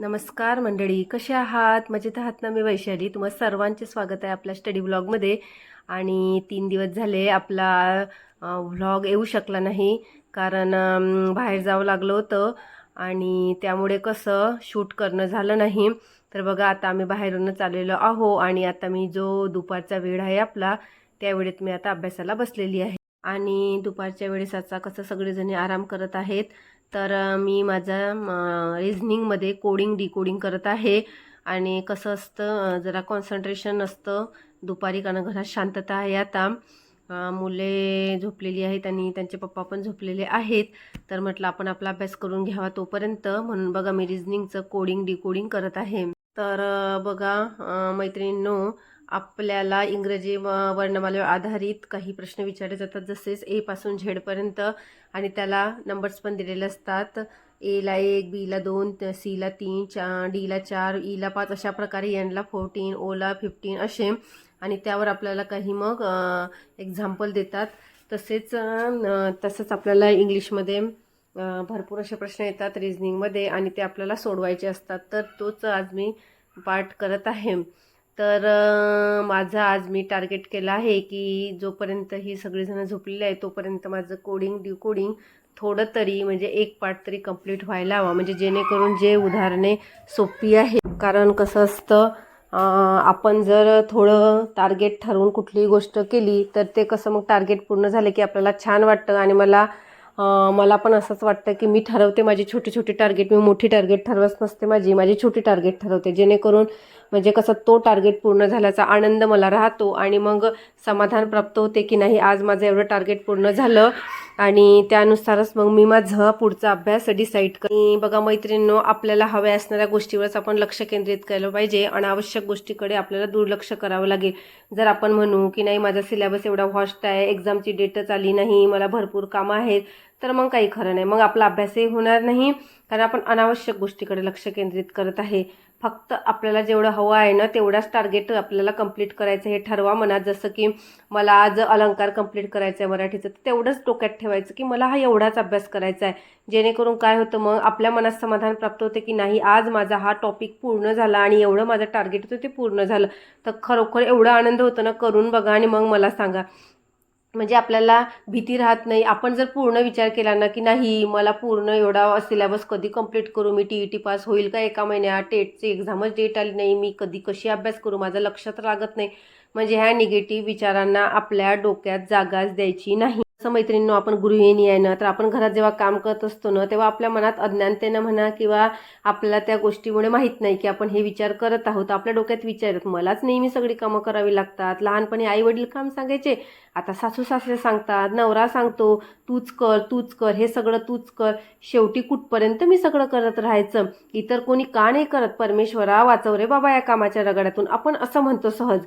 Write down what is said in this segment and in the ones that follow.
नमस्कार मंडळी कसे आहात? मजेत आहात ना मी वैशाली. तुम्हा सर्वांचे स्वागत आहे आपल्या स्टडी ब्लॉगमध्ये. आणि तीन दिवस झाले आपला व्लॉग येऊ शकला नाही कारण बाहेर जावं लागलं होतं. आणि त्यामुळे कसं शूट करणं झालं नाही. तर बघा आता आम्ही बाहेरूनच आलेलो आहो आणि आता मी जो दुपारचा वेळ आहे आपला त्या वेळेत मी आता अभ्यासाला बसलेली आहे. आणि दुपारच्या वेळेस आता कसं सगळेजणी आराम करत आहेत तर मी माझा रिझनिंगमध्ये कोडिंग डिकोडिंग करत आहे. आणि कसं असतं जरा कॉन्सन्ट्रेशन असतं दुपारी कारण घरात शांतता आहे आता. मुले झोपलेली आहेत आणि त्यांचे पप्पा पण झोपलेले आहेत. तर म्हटलं आपण आपला अभ्यास करून घ्यावा तोपर्यंत. म्हणून बघा मी रिझनिंगचं कोडिंग डिकोडिंग करत आहे. तर बघा मैत्रिणींनो आपल्याला इंग्रजी व- वर्णमालेवर आधारित काही प्रश्न विचारले जातात. जसेच ए पासून झेडपर्यंत आणि त्याला नंबर्स पण दिलेले असतात. एला एक बीला दोन सीला तीन चा डीला चार e ईला पाच अशा प्रकारे एनला फोर्टीन ओला फिफ्टीन असे. आणि त्यावर आपल्याला काही मग एक्झाम्पल देतात. तसेच तसंच आपल्याला इंग्लिशमध्ये भरपूर असे प्रश्न येतात रिझनिंगमध्ये आणि ते आपल्याला सोडवायचे असतात. तर तोच आज मी पाठ करत आहे. तर माझा आज मी टार्गेट केला आहे की जोपर्यंत ही सगळीजणं झोपलेली आहे तोपर्यंत माझं कोडिंग डिकोडिंग थोडं तरी म्हणजे एक पार्ट तरी कंप्लीट व्हायला हवा. म्हणजे जेणेकरून जे उदाहरणे सोपी आहे कारण कसं असतं आपण जर थोडं टार्गेट ठरवून कुठलीही गोष्ट केली तर ते कसं मग टार्गेट पूर्ण झालं की आपल्याला छान वाटतं आणि मला मला पण असंच वाटतं की मी ठरवते माझी छोटी छोटी टार्गेट मी मोठी टार्गेट ठरवत नसते माझी माझी छोटी टार्गेट ठरवते. जेणेकरून म्हणजे कसं तो टार्गेट पूर्ण झाल्याचा आनंद मला राहतो आणि मग समाधान प्राप्त होते की नाही आज माझं एवढं टार्गेट पूर्ण झालं आणि त्यानुसारच मग मी माझं पुढचा अभ्यास डिसाईड कर बघा मैत्रिणींनो आपल्याला हव्या असणाऱ्या गोष्टीवरच आपण लक्ष केंद्रित केलं पाहिजे. अनावश्यक गोष्टीकडे आपल्याला दुर्लक्ष करावं लागेल. जर आपण म्हणू की नाही माझा सिलेबस एवढा व्हॉस्ट आहे एक्झामची डेटच आली नाही मला भरपूर कामं आहेत तर मग काही खरं नाही. मग आपला अभ्यासही होणार नाही. कारण आपण अनावश्यक गोष्टीकडे लक्ष केंद्रित करत आहे. फक्त आपल्याला जेवढं हवं आहे ना तेवढाच टार्गेट आपल्याला कंप्लीट करायचं हे ठरवा मनात. जसं की मला आज अलंकार कंप्लीट करायचं आहे मराठीचं तर तेवढंच डोक्यात ठेवायचं की मला हा एवढाच अभ्यास करायचा आहे. जेणेकरून काय होतं मग आपल्या मनात समाधान प्राप्त होते की नाही आज माझा हा टॉपिक पूर्ण झाला आणि एवढं माझं टार्गेट होतं ते पूर्ण झालं. तर खरोखर एवढा आनंद होतो ना करून बघा आणि मग मला सांगा. म्हणजे आपल्याला भीती राहत नाही. आपण जर पूर्ण विचार केला ना की नाही मला पूर्ण एवढा सिलेबस कधी कंप्लीट करू? मी टी ई टी पास होईल का एका महिन्यात? टेटची एक्झामच डेट आली नाही. मी कधी कशी अभ्यास करू? माझं लक्षात लागत नाही. म्हणजे ह्या निगेटिव्ह विचारांना आपल्या डोक्यात जागाच द्यायची नाही. असं मैत्रिणींनो आपण गृहिणी आहे ना तर आपण घरात जेव्हा काम करत असतो ना तेव्हा आपल्या मनात अज्ञानतेनं म्हणा किंवा आपल्याला त्या गोष्टीमुळे माहीत नाही की आपण हे विचार करत आहोत आपल्या डोक्यात विचार येत मलाच नेहमी सगळी कामं करावी लागतात. लहानपणी आई वडील काम सांगायचे आता सासू सासरे सांगतात नवरा सांगतो तूच कर तूच कर हे सगळं तूच कर. शेवटी कुठपर्यंत मी सगळं करत राहायचं? इतर कोणी का नाही करत? परमेश्वरा वाचव रे बाबा या कामाच्या रगड्यातून. आपण असं म्हणतो सहज.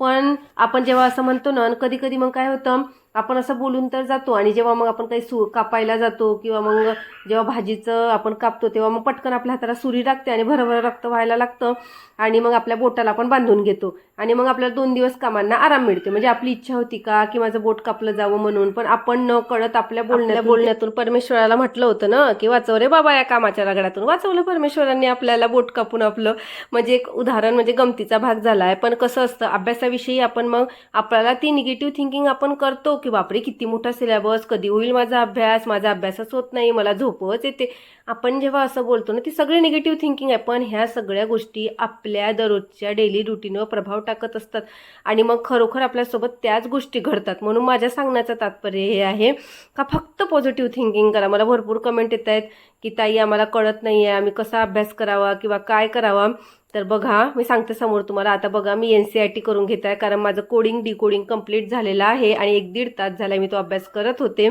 पण आपण जेव्हा असं म्हणतो ना कधी कधी मग काय होतं? आपण असं बोलून तर जातो. आणि जेव्हा मग आपण काही सु कापायला जातो किंवा मग जेव्हा भाजीचं आपण कापतो तेव्हा मग पटकन आपल्या हाताला सुरी लागते आणि भरभर रक्त व्हायला लागतं आणि मग आपल्या बोटाला आपण बांधून घेतो. आणि मग आपल्याला दोन दिवस कामांना आराम मिळते. म्हणजे आपली इच्छा होती का की माझं बोट कापलं जावं म्हणून पण आपण न कळत आपल्या बोलण्या बोलण्यातून परमेश्वराला म्हटलं होतं ना की वाचव रे बाबा या कामाच्या रगड्यातून. वाचवलं परमेश्वरांनी आपल्याला बोट कापून आपलं. म्हणजे एक उदाहरण म्हणजे गमतीचा भाग झाला आहे पण कसं असतं अभ्यासाविषयी आपण मग आपल्याला ती निगेटिव्ह थिंकिंग आपण करतो की बापरे किती मोठा सिलेबस कधी होईल माझा अभ्यास माझा अभ्यासच होत नाही मला झोपच येते. आपण जेव्हा असं बोलतो ना ती सगळी निगेटिव्ह थिंकिंग आहे पण ह्या सगळ्या गोष्टी आपल्या दररोजच्या डेली रुटीनवर प्रभाव टाकत असतात. आणि मग खरोखर आपल्यासोबत त्याच गोष्टी घडतात. म्हणून माझ्या सांगण्याचं तात्पर्य हे आहे का फक्त पॉझिटिव्ह थिंकिंग करा. मला भरपूर कमेंट येत आहेत की ताई आम्हाला कळत नाही आहे आम्ही कसा अभ्यास करावा किंवा काय करावा. तर बघा मी सांगते समोर तुम्हाला. आता बघा मी एन सी आय टी करून घेत आहे कारण माझं कोडिंग डिकोडिंग कंप्लीट झालेलं आहे आणि एक दीड तास झाला मी तो अभ्यास करत होते.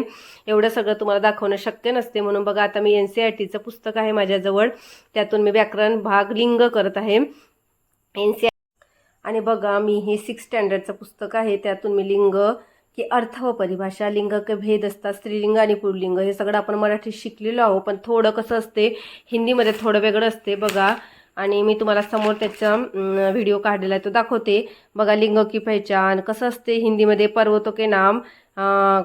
एवढं सगळं तुम्हाला दाखवणं शक्य नसते. म्हणून बघा आता मी एन सी आय टीचं पुस्तक आहे माझ्याजवळ. त्यातून मी व्याकरण भाग लिंग करत आहे. एन सी आणि बघा मी हे सिक्स स्टँडर्डचं पुस्तक आहे. त्यातून मी लिंग की अर्थ व परिभाषा लिंग के भेद असतात स्त्रीलिंग आणि पुल्लिंग हे सगळं आपण मराठीत शिकलेलो आहो पण थोडं कसं असते हिंदीमध्ये थोडं वेगळं असते. बघा आणि मी तुम्हाला समोर त्याचा व्हिडिओ काढलेला आहे तो दाखवते. बघा लिंग की पहचान कसं असते हिंदीमध्ये पर्वतो के नाम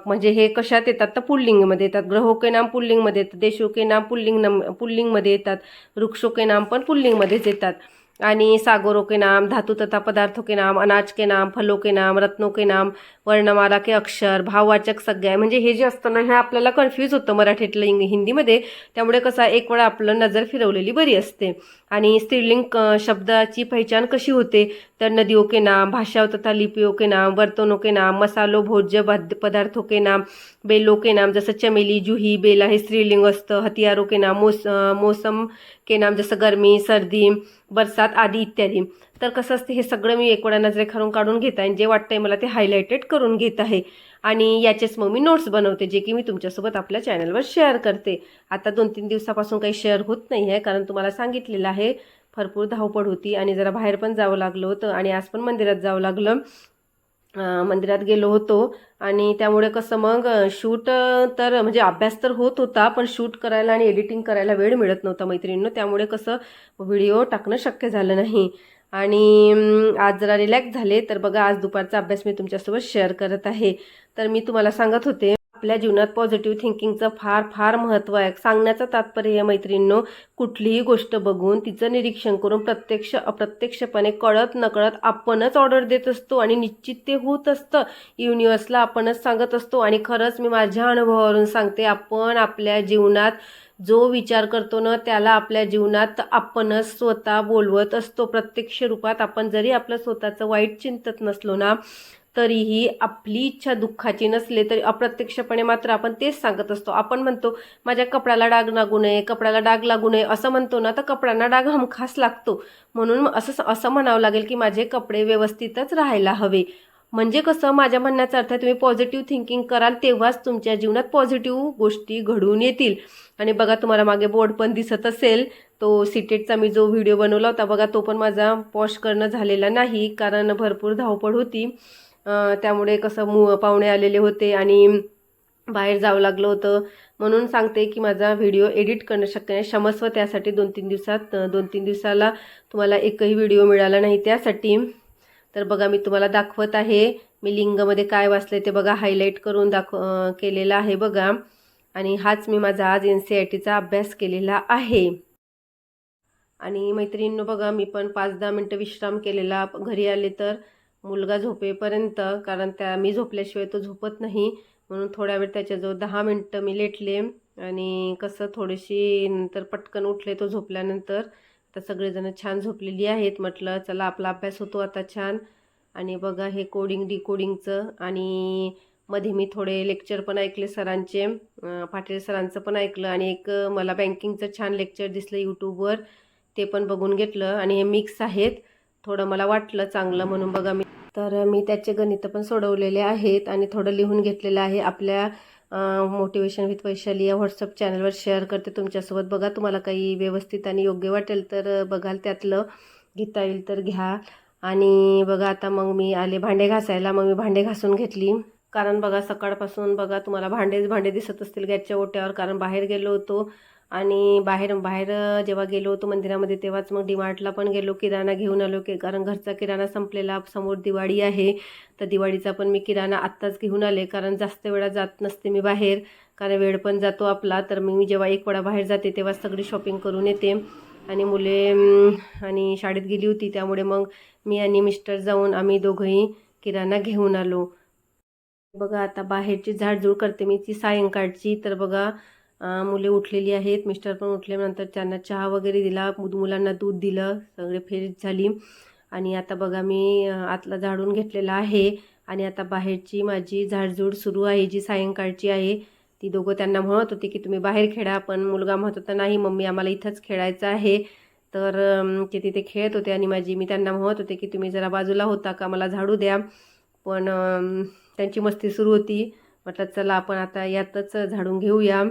म्हणजे हे कशात येतात तर पुल्लिंगमध्ये येतात. ग्रहो के नाम पुल्लिंगमध्ये येतात. देशो के नाम पुल्लिंग नम पुल्लिंगमध्ये येतात. वृक्षो के नाम पण पुल्लिंगमध्येच येतात. आणि सागोरों के नाम धातु तथा पदार्थों के नाम अनाज के नाम फलों के नाम रत्नों के नाम वर्णमाला के अक्षर भाववाचक सगळ्या म्हणजे हे जे असतं ना हे आपल्याला कन्फ्यूज होतं मराठीतलं इंग हिंदीमध्ये त्यामुळे कसं एक वेळा आपलं नजर फिरवलेली बरी असते आणि स्त्रीलिंग शब्दाची पहिचान कशी होते तर नदियों के नाम भाषाओं तथा लिपियों के नाम वर्तनों के नाम मसालो भोज्य पदार्थों के नाम बेलों के नाम जसं चमेली जुही बेला हे स्त्रीलिंग असतं हथियारों के नाम मोस मौसम के नाम जसं गरमी सर्दी बरसात आदी इत्यादी. तर कसं असते हे सगळं मी एक वेळा नजरेखालून काढून घेत आहे. आणि जे वाटतंय मला ते हायलायटेड करून घेत आहे. आणि याचेच मग मी नोट्स बनवते जे की मी तुमच्यासोबत आपल्या चॅनलवर शेअर करते. आता दोन तीन दिवसापासून काही शेअर होत नाही आहे कारण तुम्हाला सांगितलेलं आहे भरपूर धावपळ होती आणि जरा बाहेर पण जावं लागलं होतं आणि आज पण मंदिरात जावं लागलं. मंदिरात गेलो होतो. आणि त्यामुळे कसं मग शूट तर म्हणजे अभ्यास तर होत होता पण शूट करायला आणि एडिटिंग करायला वेळ मिळत नव्हता मैत्रिणींनो. त्यामुळे कसं व्हिडिओ टाकणं शक्य झालं नाही. आणि आज जरा रिलॅक्स झाले तर बघा आज दुपारचा अभ्यास मी तुमच्यासोबत शेअर करत आहे. तर मी तुम्हाला सांगत होते आपल्या जीवनात पॉझिटिव्ह थिंकिंगचं फार फार महत्त्व आहे. सांगण्याचं तात्पर्य मैत्रिणींनो कुठलीही गोष्ट बघून तिचं निरीक्षण करून प्रत्यक्ष अप्रत्यक्षपणे कळत नकळत आपणच ऑर्डर देत असतो आणि निश्चित ते होत असतं. युनिवर्सला आपणच सांगत असतो आणि खरंच मी माझ्या अनुभवावरून सांगते आपण आपल्या जीवनात जो विचार करतो ना त्याला आपल्या जीवनात आपणच स्वतः बोलवत असतो. प्रत्यक्ष रूपात आपण जरी आपलं स्वतःचं वाईट चिंतत नसलो ना तरीही आपली इच्छा दुःखाची नसले तरी अप्रत्यक्षपणे मात्र आपण तेच सांगत असतो. आपण म्हणतो माझ्या कपड्याला डाग लागू नये कपड्याला डाग लागू नये असं म्हणतो ना तर कपड्यांना डाग हमखास लागतो. म्हणून असं असं म्हणावं लागेल की माझे कपडे व्यवस्थितच राहायला हवे. म्हणजे कसं माझ्या म्हणण्याचा अर्थ आहे तुम्ही पॉझिटिव्ह थिंकिंग कराल तेव्हाच तुमच्या जीवनात पॉझिटिव्ह गोष्टी घडून येतील. आणि बघा तुम्हाला मागे बोर्ड पण दिसत असेल. तो सिटेटचा मी जो व्हिडिओ बनवला होता बघा तो पण माझा पॉश करणं झालेला नाही कारण भरपूर धावपळ होती. त्यामुळे कसं मु पाहुणे आलेले होते आणि बाहेर जावं लागलं होतं. म्हणून सांगते की माझा व्हिडिओ एडिट करणं शक्य नाही. क्षमस्व त्यासाठी दोन तीन दिवसात दोन तीन दिवसाला तुम्हाला एकही व्हिडिओ मिळाला नाही त्यासाठी. तर बघा मी तुम्हाला दाखवत आहे. मी लिंगमध्ये काय वाचले ते बघा हायलाईट करून दाखव केलेलं आहे बघा. आणि हाच मी माझा आज एन सी आय टीचा अभ्यास केलेला आहे. आणि मैत्रिणींनो बघा मी पण पाच दहा मिनटं विश्राम केलेला. घरी आले तर मुलगा झोपेपर्यंत कारण त्या मी झोपल्याशिवाय तो झोपत नाही. म्हणून थोड्या वेळ त्याच्याजवळ दहा मिनटं मी लेटले आणि कसं थोडीशी नंतर पटकन उठले तो झोपल्यानंतर. आता सगळेजण छान झोपलेली आहेत म्हटलं चला आपला अभ्यास होतो आता छान. आणि बघा हे कोडिंग डिकोडिंगचं आणि मध्ये मी थोडे लेक्चर पण ऐकले सरांचे. पाटील सरांचं पण ऐकलं आणि एक मला बँकिंगचं छान लेक्चर दिसलं यूट्यूबवर ते पण बघून घेतलं आणि हे मिक्स आहेत. थोडं मला वाटलं चांगलं म्हणून बघा मी तर मी त्याचे गणितं पण सोडवलेले आहेत आणि थोडं लिहून घेतलेलं आहे. आपल्या मोटिवेशन विथ वैशाली या व्हॉट्सअप चॅनलवर शेअर करते. तुमच्यासोबत बघा. तुम्हाला काही व्यवस्थित आणि योग्य वाटेल तर बघाल त्यातलं. घेता येईल तर घ्या. आणि बघा आता मग मी आले भांडे घासायला. मग मी भांडे घासून घेतली. कारण बघा सकाळपासून बघा तुम्हाला भांडेच भांडे दिसत असतील गॅसच्या ओट्यावर. कारण बाहेर गेलो होतो. आणि बाहेर बाहेर जेव्हा गेलो होतो मंदिरामध्ये तेव्हाच मग डिमार्टला पण गेलो किराणा घेऊन आलो की कारण घरचा किराणा संपलेला समोर दिवाळी आहे. तर दिवाळीचा पण मी किराणा आत्ताच घेऊन आले कारण जास्त वेळा जात नसते मी बाहेर कारण वेळ पण जातो आपला. तर मी जेव्हा एक वेळा बाहेर जाते तेव्हा सगळी शॉपिंग करून येते. आणि मुले आणि शाळेत गेली होती त्यामुळे मग मी आणि मिस्टर जाऊन आम्ही दोघंही किराणा घेऊन आलो. बघा आता बाहेरची झाडझूड करते मी ती सायंकाळची. तर बघा मुले उठलेली आहेत. मिस्टर पण उठल्यानंतर त्यांना चहा वगैरे दिला. मुलांना दूध दिलं. सगळे फेरीत झाली. आणि आता बघा मी आतला झाडून घेतलेला आहे. आणि आता बाहेरची माझी झाडझूड सुरू आहे. जी सायंकाळची आहे ती दोघं त्यांना म्हणत होती की तुम्ही बाहेर खेळा पण मुलगा म्हणत होता नाही मम्मी आम्हाला इथंच खेळायचं आहे. तर ते तिथे खेळत होते. आणि माझी मी त्यांना म्हणत होते की तुम्ही जरा बाजूला होता का? मला झाडू द्या. पण त्यांची मस्ती सुरू होती. म्हटलं चला आपण आता यातच झाडून घेऊया.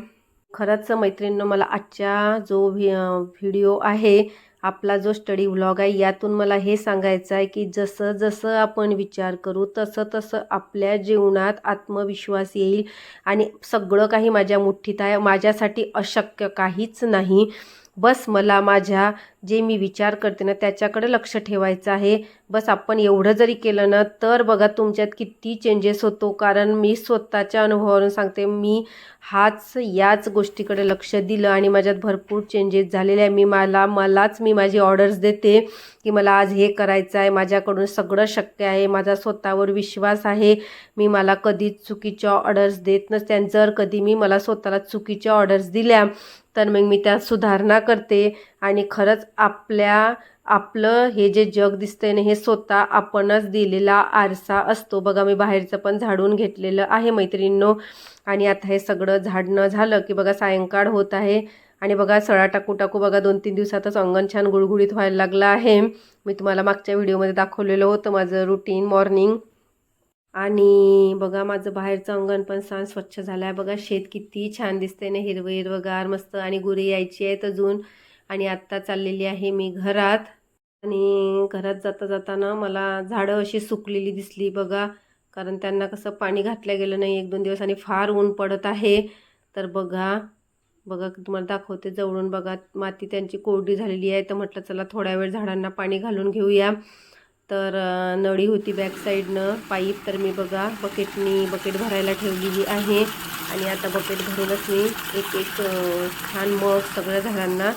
खरंच मैत्रिणींनो मला आजच्या जो व्हि व्हिडिओ आहे आपला जो स्टडी व्लॉग आहे यातून मला हे सांगायचं आहे की जसं जसं आपण विचार करू तसं तसं आपल्या जीवनात आत्मविश्वास येईल आणि सगळं काही माझ्या मुठ्ठीत आहे. माझ्यासाठी अशक्य काहीच नाही. बस मला माझ्या जे मी विचार करते ना त्याच्याकडे लक्ष ठेवायचं आहे. बस आपण एवढं जरी केलं ना तर बघा तुमच्यात किती चेंजेस होतो. कारण मी स्वतःच्या अनुभवावरून सांगते मी हाच याच गोष्टीकडे लक्ष दिलं आणि माझ्यात भरपूर चेंजेस झालेले आहे. मी मला मलाच मी माझी ऑर्डर्स देते की मला आज हे करायचं आहे. माझ्याकडून सगळं शक्य आहे. माझा स्वतःवर विश्वास आहे. मी मला कधीच चुकीच्या ऑर्डर्स देत नसते. आणि जर कधी मी मला स्वतःला चुकीच्या ऑर्डर्स दिल्या तर मग मी त्यात सुधारणा करते आणि खरंच आपल्या आपलं हे जे जग दिसतंय ना हे स्वतः आपणच दिलेला आरसा असतो. बघा मी बाहेरचं पण झाडून घेतलेलं आहे मैत्रिणींनो. आणि आता हे सगळं झाडणं झालं की बघा सायंकाळ होत आहे. आणि बघा सळा टाकू टाकू बघा दोन तीन दिवसातच अंगण छान गुळगुळीत व्हायला लागलं आहे. मी तुम्हाला मागच्या व्हिडिओमध्ये दाखवलेलं होतं माझं रुटीन मॉर्निंग आणि बघा माझं बाहेरचं अंगण पण छान स्वच्छ झालं आहे बघा शेत किती छान दिसते ना हिरवं हिरवंगार मस्त आणि गुरे यायची आहेत अजून. आणि आत्ता चाललेली आहे मी घरात. आणि घरात जाता जाताना मला झाडं अशी सुकलेली दिसली बघा. कारण त्यांना कसं पाणी घातलं गेलं नाही एक दोन दिवस आणि फार ऊन पडत आहे. तर बघा बघा तुम्हाला दाखवते जवळून बघा. माती त्यांची कोरडी झालेली आहे. तर म्हटलं चला थोड्या वेळ झाडांना पाणी घालून घेऊया. तर नळी होती बॅक साईडनं. पाईप तर मी बघा बकेटनी बकेट भरायला ठेवलेली आहे. आणि आता बकेट भरूनच मी एक एक छान मग सगळ्या झाडांना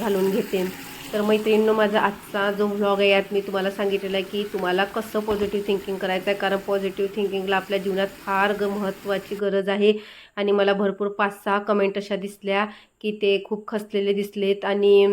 घालून घेते. तर मैत्रिणीनं माझा आजचा जो व्लॉग आहे यात मी तुम्हाला सांगितलेला आहे की तुम्हाला कसं पॉझिटिव्ह थिंकिंग करायचं आहे कारण पॉझिटिव्ह थिंकिंगला आपल्या जीवनात फार ग महत्त्वाची गरज आहे. आणि मला भरपूर पाच सहा कमेंट अशा दिसल्या की ते खूप खसलेले दिसलेत आणि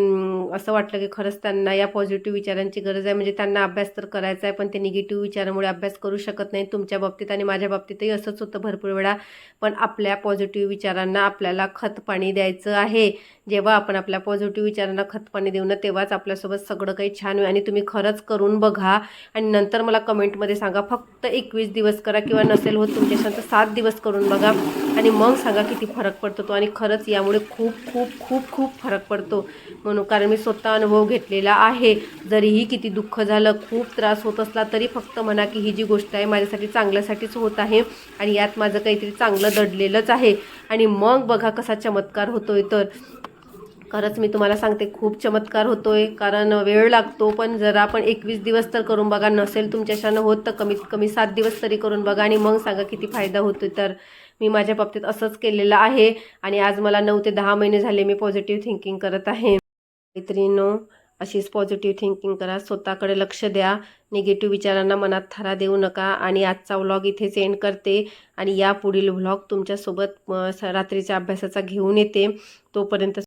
असं वाटलं की खरंच त्यांना या पॉझिटिव्ह विचारांची गरज आहे. म्हणजे त्यांना अभ्यास तर करायचा आहे पण ते निगेटिव्ह विचारामुळे अभ्यास करू शकत नाही तुमच्या बाबतीत आणि माझ्या बाबतीतही असंच होतं भरपूर वेळा. पण आपल्या पॉझिटिव्ह विचारांना आपल्याला खत पाणी द्यायचं आहे. जेव्हा आपण आपल्या पॉझिटिव्ह विचारांना खत पाणी देऊ ना तेव्हाच आपल्यासोबत सगळं काही छान होईल. आणि तुम्ही खरंच करून बघा. आणि नंतर मला कमेंटमध्ये सांगा. फक्त एकवीस दिवस करा किंवा नसेल होत तुमच्या सात दिवस करून बघा. आणि मग सांगा किती फरक पडतो तो. आणि खरंच यामुळे खूप खूप खूप खूप फरक पडतो. म्हणून कारण मी स्वतः अनुभव घेतलेला आहे. जरीही किती दुःख झालं खूप त्रास होत असला तरी फक्त म्हणा की ही जी गोष्ट आहे माझ्यासाठी चांगल्यासाठीच होत आहे आणि यात माझं काहीतरी चांगलं दडलेलंच आहे. आणि मग बघा कसा चमत्कार होतोय तर. खरंच मी तुम्हाला सांगते खूप चमत्कार होतोय. कारण वेळ लागतो पण जरा आपण एकवीस दिवस तर करून बघा. नसेल तुमच्याशानं होत तर कमीत कमी सात दिवस तरी करून बघा आणि मग सांगा किती फायदा होतोय तर. मी माझ्या बाबतीत असंच केलेलं आहे आणि आज मला नऊ ते दहा महिने झाले मी पॉझिटिव्ह थिंकिंग करत आहे. मैत्रिणींनो अशीच पॉझिटिव्ह थिंकिंग करा. स्वतःकडे लक्ष द्या. निगेटिव्ह विचारांना मनात थरा देऊ नका आणि आजचा व्लॉग इथेच एंड करते. आणि या पुढील व्लॉग तुमच्यासोबत स- रात्रीच्या अभ्यासाचा घेऊन येते. तोपर्यंत